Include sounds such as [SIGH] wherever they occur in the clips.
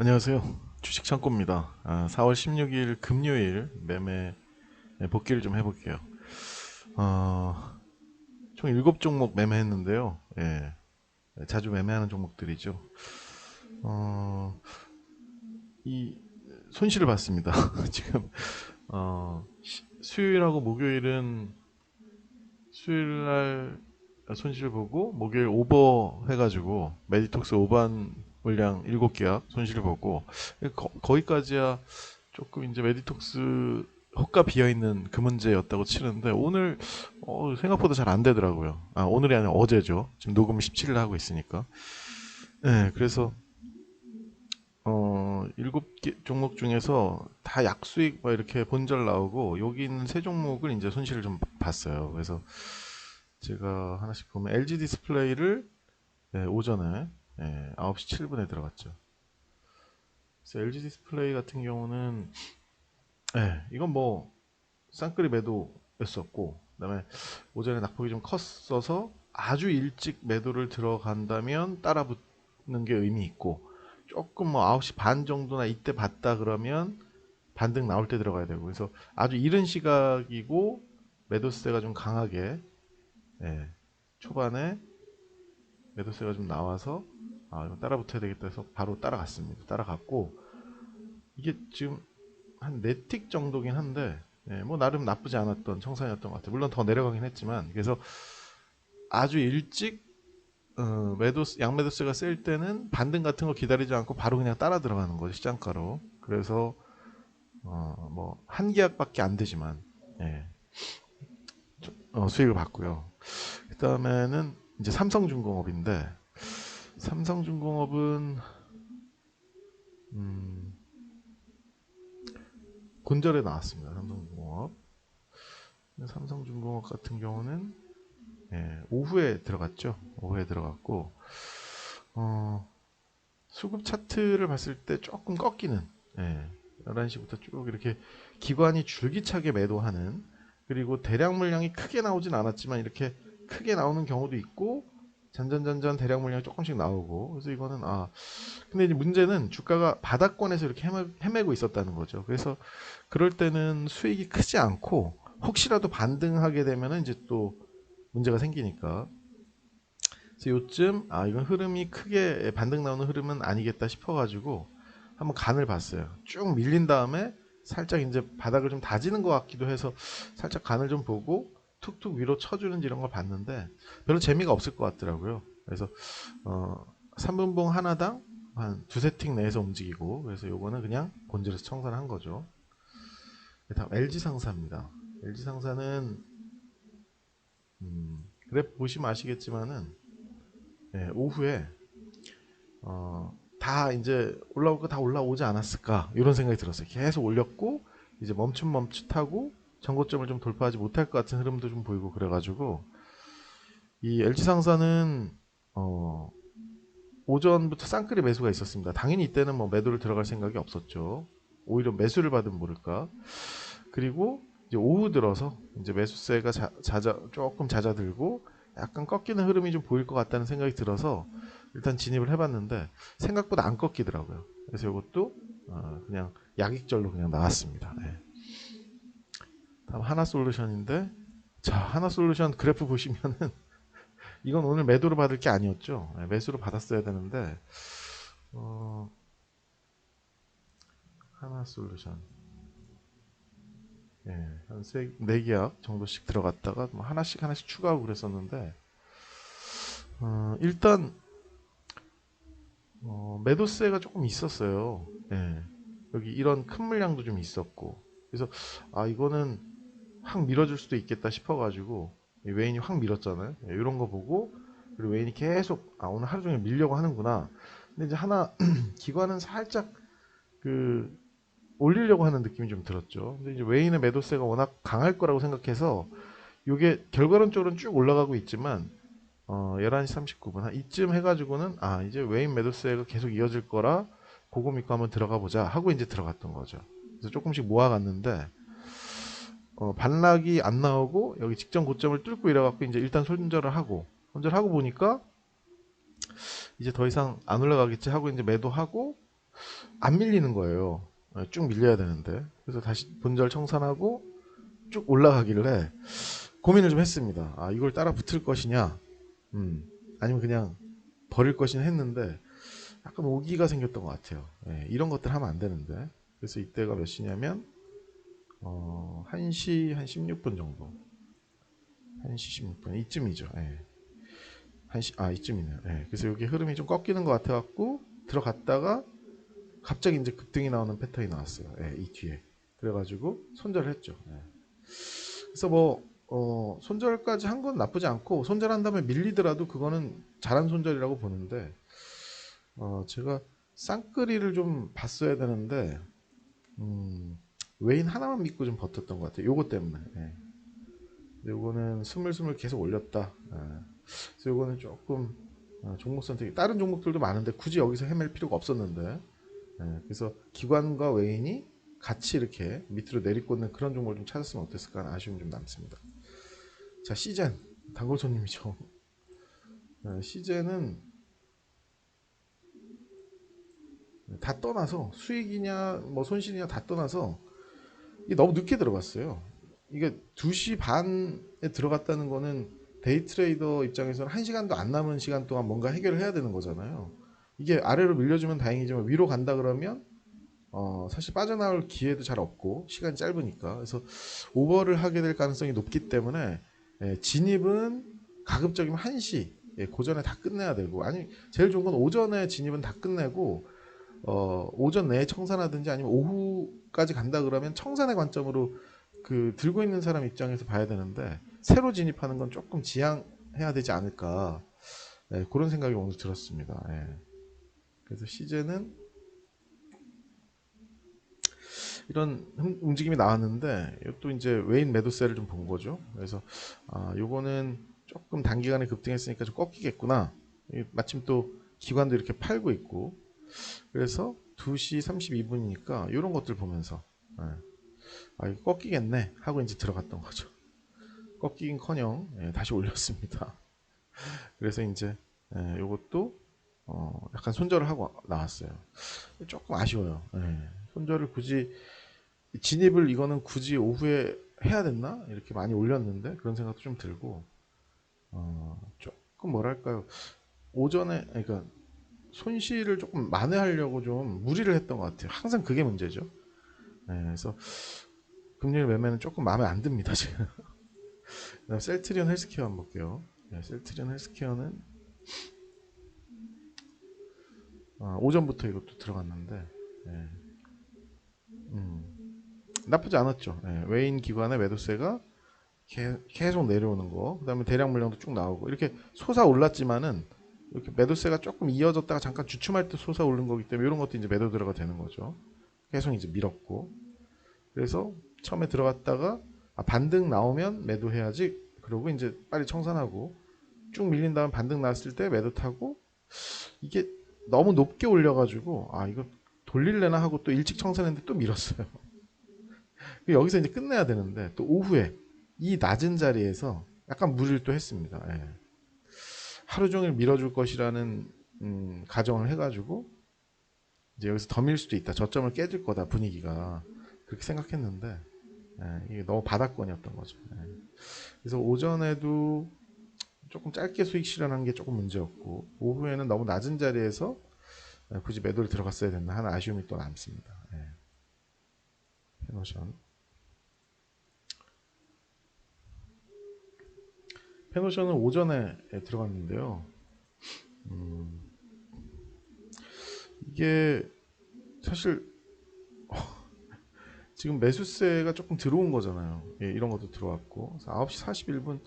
안녕하세요. 주식 창고입니다. 아, 4월 16일 금요일 매매 네, 복귀를 좀 해볼게요. 어, 총 7종목 매매했는데요. 예, 자주 매매하는 종목들이죠. 어, 이 손실을 봤습니다. [LAUGHS] 지금 어, 시- 수요일하고 목요일은 수요일 날 손실 보고 목요일 오버 해가지고 메디톡스 오반 물량 7계약 손실 보고 거, 거기까지야 조금 이제 메디톡스 호가 비어 있는 그 문제였다고 치는데 오늘 어, 생각보다 잘 안 되더라고요. 아 오늘이 아니라 어제죠. 지금 녹음 17일 하고 있으니까. 네, 그래서 어 일곱 개 종목 중에서 다 약수익 막 이렇게 본절 나오고 여기 있는 세 종목을 이제 손실을 좀 봤어요. 그래서 제가 하나씩 보면 LG 디스플레이를 네, 오전에 예, 9시 7분에 들어갔죠. 그래서 LG 디스플레이 같은 경우는 예, 이건 뭐 쌍끌이 매도였었고 그다음에 오전에 낙폭이 좀 컸어서 아주 일찍 매도를 들어간다면 따라 붙는 게 의미 있고 조금 뭐 9시 반 정도나 이때 봤다 그러면 반등 나올 때 들어가야 되고 그래서 아주 이른 시각이고 매도세가 좀 강하게 예, 초반에 매도세가 좀 나와서 아 따라 붙어야 되겠다 해서 바로 따라갔습니다. 따라갔고 이게 지금 한 네틱 정도긴 한데 예, 뭐 나름 나쁘지 않았던 청산이었던 것 같아요. 물론 더 내려가긴 했지만 그래서 아주 일찍 어, 매도 양매도세가 셀 때는 반등 같은 거 기다리지 않고 바로 그냥 따라 들어가는 거죠 시장가로. 그래서 어, 뭐한 계약밖에 안 되지만 예, 좀, 어, 수익을 봤고요. 그 다음에는 이제 삼성중공업인데 삼성중공업은 음, 곤절에 나왔습니다. 삼성중공업. 삼성중공업 같은 경우는 예, 오후에 들어갔죠. 오후에 들어갔고 어, 수급 차트를 봤을 때 조금 꺾이는 예, 11시부터 쭉 이렇게 기관이 줄기차게 매도하는 그리고 대량 물량이 크게 나오진 않았지만 이렇게 크게 나오는 경우도 있고 잔잔잔잔 대량 물량이 조금씩 나오고 그래서 이거는 아 근데 이제 문제는 주가가 바닥권에서 이렇게 헤매, 헤매 고 있었다는 거죠. 그래서 그럴 때는 수익이 크지 않고 혹시라도 반등하게 되면은 이제 또 문제가 생기니까 그래서 요쯤 아 이건 흐름이 크게 반등 나오는 흐름은 아니겠다 싶어가지고 한번 간을 봤어요. 쭉 밀린 다음에 살짝 이제 바닥을 좀 다지는 것 같기도 해서 살짝 간을 좀 보고 툭툭 위로 쳐주는지 이런 걸 봤는데 별로 재미가 없을 것 같더라고요. 그래서 어 3분봉 하나당 한 두세 틱 내에서 움직이고 그래서 요거는 그냥 본질에서 청산한 거죠. 다음 LG 상사입니다. LG 상사는 음, 그래 보시면 아시겠지만은 예, 오후에 어, 다 이제 올라올 거 다 올라오지 않았을까 이런 생각이 들었어요. 계속 올렸고 이제 멈춤 멈칫하고 전고점을 좀 돌파하지 못할 것 같은 흐름도 좀 보이고 그래가지고 이 LG 상사는 어, 오전부터 쌍끌이 매수가 있었습니다. 당연히 이때는 뭐 매도를 들어갈 생각이 없었죠. 오히려 매수를 받으면 모를까. 그리고 이제 오후 들어서 이제 매수세가 자, 자 조금 잦아들고 약간 꺾이는 흐름이 좀 보일 것 같다는 생각이 들어서 일단 진입을 해봤는데 생각보다 안 꺾이더라고요. 그래서 이것도 어, 그냥 약익절로 그냥 나왔습니다. 네. 다음 하나 솔루션인데 자 하나 솔루션 그래프 보시면은 [LAUGHS] 이건 오늘 매도로 받을 게 아니었죠. 네, 매수로 받았어야 되는데 어, 하나 솔루션 예, 한 세, 네 계약 정도씩 들어갔다가 뭐 하나씩 하나씩 추가하고 그랬었는데 어, 일단 어, 매도세가 조금 있었어요. 예, 여기 이런 큰 물량도 좀 있었고 그래서 아 이거는 확 밀어줄 수도 있겠다 싶어가지고 이 웨인이 확 밀었잖아요. 예, 이런 거 보고 그리고 웨인이 계속 아 오늘 하루 종일 밀려고 하는구나. 근데 이제 하나 [CLEARS THROAT] 기관은 살짝 그 올리려고 하는 느낌이 좀 들었죠. 근데 이제 웨인의 매도세가 워낙 강할 거라고 생각해서 이게 결과론적으로는 쭉 올라가고 있지만 어 11시 39분 한 이쯤 해가지고는 아 이제 웨인 매도세가 계속 이어질 거라 그거 믿고 한번 들어가 보자 하고 이제 들어갔던 거죠. 그래서 조금씩 모아갔는데 어, 반락이 안 나오고 여기 직전 고점을 뚫고 이래갖고 이제 일단 손절을 하고 손절하고 보니까 이제 더 이상 안 올라가겠지 하고 이제 매도하고 안 밀리는 거예요. 예, 쭉 밀려야 되는데. 그래서 다시 본절 청산하고 쭉 올라가길래 고민을 좀 했습니다. 아, 이걸 따라 붙을 것이냐, 음, 아니면 그냥 버릴 것이냐 했는데 약간 오기가 생겼던 것 같아요. 예, 이런 것들 하면 안 되는데. 그래서 이때가 몇 시냐면 어, 1시 한 16분 정도. 1시 16분 이쯤이죠. 예. 1시 아 이쯤이네요. 예. 그래서 여기 흐름이 좀 꺾이는 것 같아 갖고 들어갔다가 갑자기 이제 급등이 나오는 패턴이 나왔어요. 예, 이 뒤에. 그래 가지고 손절을 했죠. 예. 그래서 뭐 어, 손절까지 한 건 나쁘지 않고 손절한 다음에 밀리더라도 그거는 잘한 손절이라고 보는데 어, 제가 쌍끌이를 좀 봤어야 되는데 음, 웨인 하나만 믿고 좀 버텼던 것 같아요. 요거 때문에. 예. 요거는 스물스물 계속 올렸다. 예. 그래서 요거는 조금 어, 종목 선택이 다른 종목들도 많은데 굳이 여기서 헤맬 필요가 없었는데 예, 그래서 기관과 외인이 같이 이렇게 밑으로 내리꽂는 그런 종목을 좀 찾았으면 어땠을까 하는 아쉬움이 좀 남습니다. 자 시젠 단골 손님이죠. 예, 시젠은 다 떠나서 수익이냐 뭐 손실이냐 다 떠나서 너무 늦게 들어갔어요. 이게 2시 반에 들어갔다는 거는 데이 트레이더 입장에서는 1시간도 안 남은 시간 동안 뭔가 해결을 해야 되는 거잖아요. 이게 아래로 밀려주면 다행이지만 위로 간다 그러면 어, 사실 빠져나올 기회도 잘 없고 시간이 짧으니까 그래서 오버를 하게 될 가능성이 높기 때문에 예, 진입은 가급적이면 1시 예, 고전에 다 끝내야 되고 아니 제일 좋은 건 오전에 진입은 다 끝내고 어, 오전 내에 청산하든지 아니면 오후 까지 간다 그러면 청산의 관점으로 그 들고 있는 사람 입장에서 봐야 되는데 새로 진입하는 건 조금 지양해야 되지 않을까 예, 그런 생각이 오늘 들었습니다. 예. 그래서 시제는 이런 흠- 움직임이 나왔는데 이것도 이제 웨인 매도세를 좀 본 거죠. 그래서 아 요거는 조금 단기간에 급등했으니까 좀 꺾이겠구나. 이 마침 또 기관도 이렇게 팔고 있고 그래서 2시 32분이니까 이런 것들 보면서 예. 아 이거 꺾이겠네 하고 이제 들어갔던 거죠. 꺾이긴커녕 예, 다시 올렸습니다. [LAUGHS] 그래서 이제 예, 요것도 어, 약간 손절을 하고 나왔어요. 조금 아쉬워요. 예. 손절을 굳이 진입을 이거는 굳이 오후에 해야 됐나 이렇게 많이 올렸는데 그런 생각도 좀 들고 어, 조금 뭐랄까요 오전에 그러니까 손실을 조금 만회하려고 좀 무리를 했던 것 같아요. 항상 그게 문제죠. 예, 그래서 금리를 매매는 조금 마음에 안 듭니다 지금. [LAUGHS] 셀트리온 헬스케어 한번 볼게요. 예, 셀트리온 헬스케어는 아, 오전부터 이것도 들어갔는데 예. 음, 나쁘지 않았죠. 예, 외인 기관의 매도세가 개- 계속 내려오는 거, 그 다음에 대량 물량도 쭉 나오고 이렇게 솟아 올랐지만은 이렇게 매도세가 조금 이어졌다가 잠깐 주춤할 때 솟아 오른 거기 때문에 이런 것도 이제 매도 들어가 되는 거죠. 계속 이제 밀었고 그래서 처음에 들어갔다가 아, 반등 나오면 매도해야지. 그러고 이제 빨리 청산하고 쭉 밀린 다음 반등 나왔을 때 매도 타고 이게 너무 높게 올려가지고 아 이거 돌릴래나 하고 또 일찍 청산했는데 또 밀었어요. [LAUGHS] 여기서 이제 끝내야 되는데 또 오후에 이 낮은 자리에서 약간 무리를 또 했습니다. 예. 하루 종일 밀어줄 것이라는 음, 가정을 해가지고 이제 여기서 더 밀 수도 있다. 저점을 깨질 거다 분위기가 그렇게 생각했는데 예, 이게 너무 바닥권이었던 거죠. 예. 그래서 오전에도 조금 짧게 수익 실현한 게 조금 문제였고 오후에는 너무 낮은 자리에서 예, 굳이 매도를 들어갔어야 됐나 하는 아쉬움이 또 남습니다. 예. 페노션 페노션은 오전에 예, 들어갔는데요. 음, 이게 사실 [LAUGHS] 지금 매수세가 조금 들어온 거잖아요. 예, 이런 것도 들어왔고 그래서 9시 41분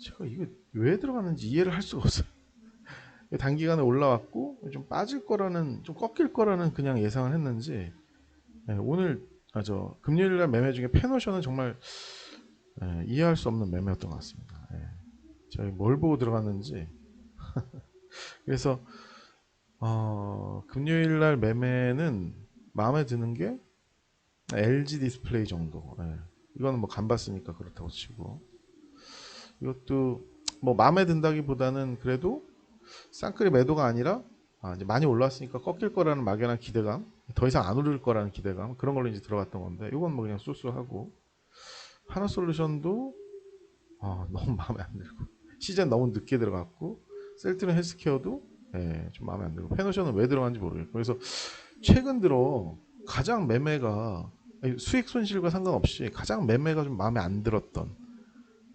제가 이거 왜 들어갔는지 이해를 할 수가 없어요. [LAUGHS] 단기간에 올라왔고 좀 빠질 거라는 좀 꺾일 거라는 그냥 예상을 했는지 예, 오늘 아, 저 금요일 날 매매 중에 페노션은 정말 예, 이해할 수 없는 매매였던 것 같습니다. 예. 저희 뭘 보고 들어갔는지 [LAUGHS] 그래서 어, 금요일 날 매매는 마음에 드는 게 LG 디스플레이 정도. 예. 이거는 뭐 간봤으니까 그렇다고 치고 이것도 뭐 마음에 든다기보다는 그래도 쌍끌이 매도가 아니라 아, 이제 많이 올라왔으니까 꺾일 거라는 막연한 기대감, 더 이상 안 오를 거라는 기대감 그런 걸로 이제 들어갔던 건데 이건 뭐 그냥 쏘쏘하고 하나솔루션도 아, [LAUGHS] 너무 마음에 안 들고 시즌 너무 늦게 들어갔고 셀트린 헬스케어도 예, 좀 마음에 안 들고 페노션은 왜 들어간지 모르겠고 그래서 최근 들어 가장 매매가 수익 손실과 상관없이 가장 매매가 좀 마음에 안 들었던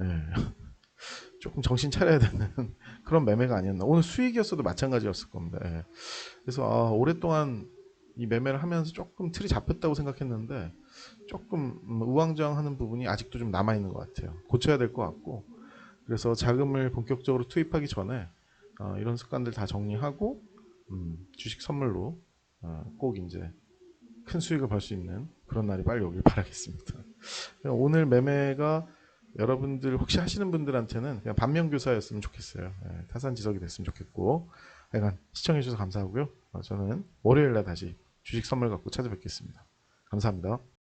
예, [LAUGHS] 조금 정신 차려야 되는 [LAUGHS] 그런 매매가 아니었나 오늘 수익이었어도 마찬가지였을 겁니다. 예. 그래서 아, 오랫동안 이 매매를 하면서 조금 틀이 잡혔다고 생각했는데 조금 음, 우왕좌왕하는 부분이 아직도 좀 남아 있는 것 같아요. 고쳐야 될 것 같고 그래서 자금을 본격적으로 투입하기 전에 어, 이런 습관들 다 정리하고 음, 주식 선물로 어, 꼭 이제 큰 수익을 벌 수 있는 그런 날이 빨리 오길 바라겠습니다. 오늘 매매가 여러분들 혹시 하시는 분들한테는 그냥 반면교사였으면 좋겠어요. 예, 타산지석이 됐으면 좋겠고 하여간 시청해주셔서 감사하고요. 어, 저는 월요일날 다시 주식 선물 갖고 찾아뵙겠습니다. 감사합니다.